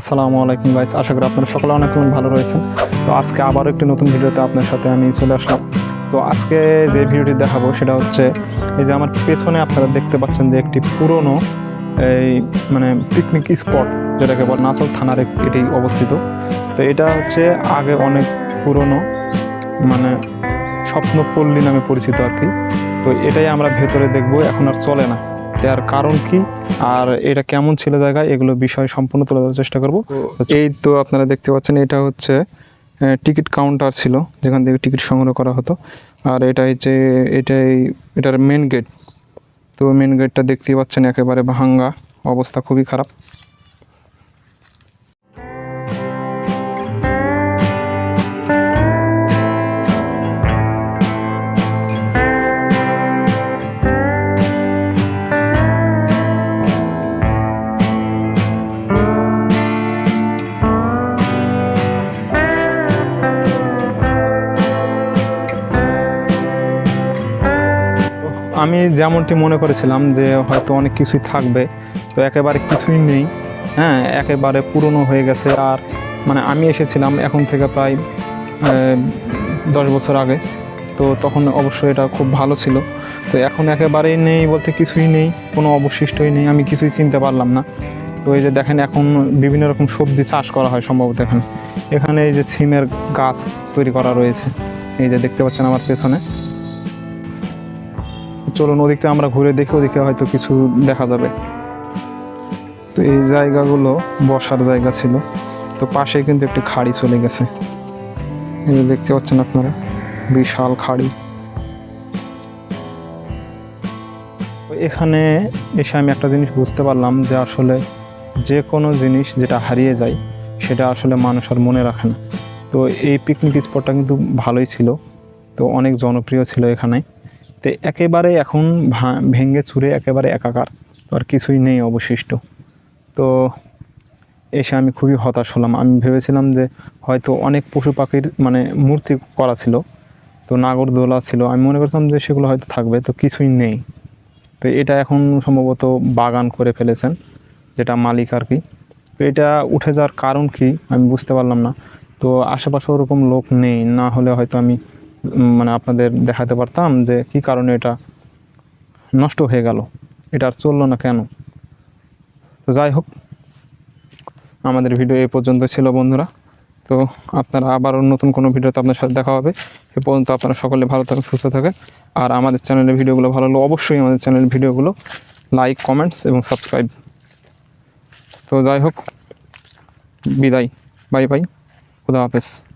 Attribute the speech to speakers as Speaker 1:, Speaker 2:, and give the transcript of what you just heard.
Speaker 1: আসসালামু আলাইকুম গাইস, আশা করি আপনারা সকলে অনেক অনেক ভালো রয়েছেন। তো আজকে আবারও একটি নতুন ভিডিওতে আপনার সাথে আমি চলে আসলাম। তো আজকে যে ভিডিওটি দেখাবো সেটা হচ্ছে, এই যে আমার পেছনে আপনারা দেখতে পাচ্ছেন যে একটি পুরনো এই মানে পিকনিক স্পট যেটাকে বলে নাচল থানার এটি অবস্থিত। তো এটা হচ্ছে আগে অনেক পুরনো মানে স্বপ্নপল্লী নামে পরিচিত আর কি। তো এটাই আমরা ভেতরে দেখব, এখন আর চলে না। তার কারণ কি? আর এটা কেমন ছিল জায়গায়? এগুলো বিষয় সম্পূর্ণ তুলে ধরার চেষ্টা করব। এই তো আপনারা দেখতে পাচ্ছেন এটা হচ্ছে টিকিট কাউন্টার ছিল যেখান থেকে টিকিট সংগ্রহ করা হতো। আর এটা হচ্ছে এটাই এটার মেন গেট তো মেন গেটটা দেখতেই পাচ্ছেন একেবারে ভাঙ্গা অবস্থা খুবই খারাপ। আমি যেমনটি মনে করেছিলাম যে হয়তো অনেক কিছুই থাকবে, তো একেবারে কিছুই নেই। হ্যাঁ একেবারে পুরনো হয়ে গেছে। আর মানে আমি এসেছিলাম এখন থেকে প্রায় দশ বছর আগে। তো তখন অবশ্যই এটা খুব ভালো ছিল। তো এখন একেবারেই নেই বলতে কিছুই নেই, কোনো অবশিষ্টই নেই। আমি কিছুই চিনতে পারলাম না। তো এই যে দেখেন, এখন বিভিন্ন রকম সবজি চাষ করা হয় সম্ভবত এখানে। এখানে এই যে সিমের গাছ তৈরি করা রয়েছে। এই যে দেখতে পাচ্ছেন আমার পেছনে। চলুন, ওদিকটা আমরা ঘুরে দেখি, ওদিকে হয়তো কিছু দেখা যাবে। তো এই জায়গাগুলো বসার জায়গা ছিল। তো পাশে কিন্তু একটি খাড়ি চলে গেছে। এই দেখতে পাচ্ছেন আপনারা, বিশাল খাড়ি। এখানে এসে আমি একটা জিনিস বুঝতে পারলাম যে আসলে যে কোনো জিনিস যেটা হারিয়ে যায়, সেটা আসলে মানুষ আর মনে রাখে না। তো এই পিকনিক স্পটটা কিন্তু ভালোই ছিল। তো অনেক জনপ্রিয় ছিল এখানে। তো একেবারে এখন ভেঙে চুরে একেবারে একাকার। আর কিছুই নেই অবশিষ্ট। তো এসে আমি খুবই হতাশ হলাম। আমি ভেবেছিলাম যে হয়তো অনেক পশু পাখির মানে মূর্তি করা ছিল। তো নাগরদোলা ছিল। আমি মনে করতাম যে সেগুলো হয়তো থাকবে। তো কিছুই নেই। তো এটা এখন সম্ভবত বাগান করে ফেলেছেন, যেটা মালিক আর কি। তো এটা উঠে যাওয়ার কারণ কি আমি বুঝতে পারলাম না। তো আশেপাশে ওরকম লোক নেই। না হলে হয়তো আমি মানে আপনাদের দেখাতে পারতাম যে কি কারণে এটা নষ্ট হয়ে গেল। এটা আর চলল না কেন? তো যাই হোক, আমাদের ভিডিও এ পর্যন্ত ছিল বন্ধুরা। তো আপনারা আবারও নতুন কোনো ভিডিওতে আপনার সাথে দেখা হবে। এ পর্যন্ত আপনারা সকলে ভালো থাকেন, সুস্থ থাকেন। আর আমাদের চ্যানেলের ভিডিওগুলো ভালো হলে অবশ্যই আমাদের চ্যানেলের ভিডিওগুলো লাইক, কমেন্টস এবং সাবস্ক্রাইব। তো যাই হোক, বিদায়। Bye bye. খুদা হাফেজ।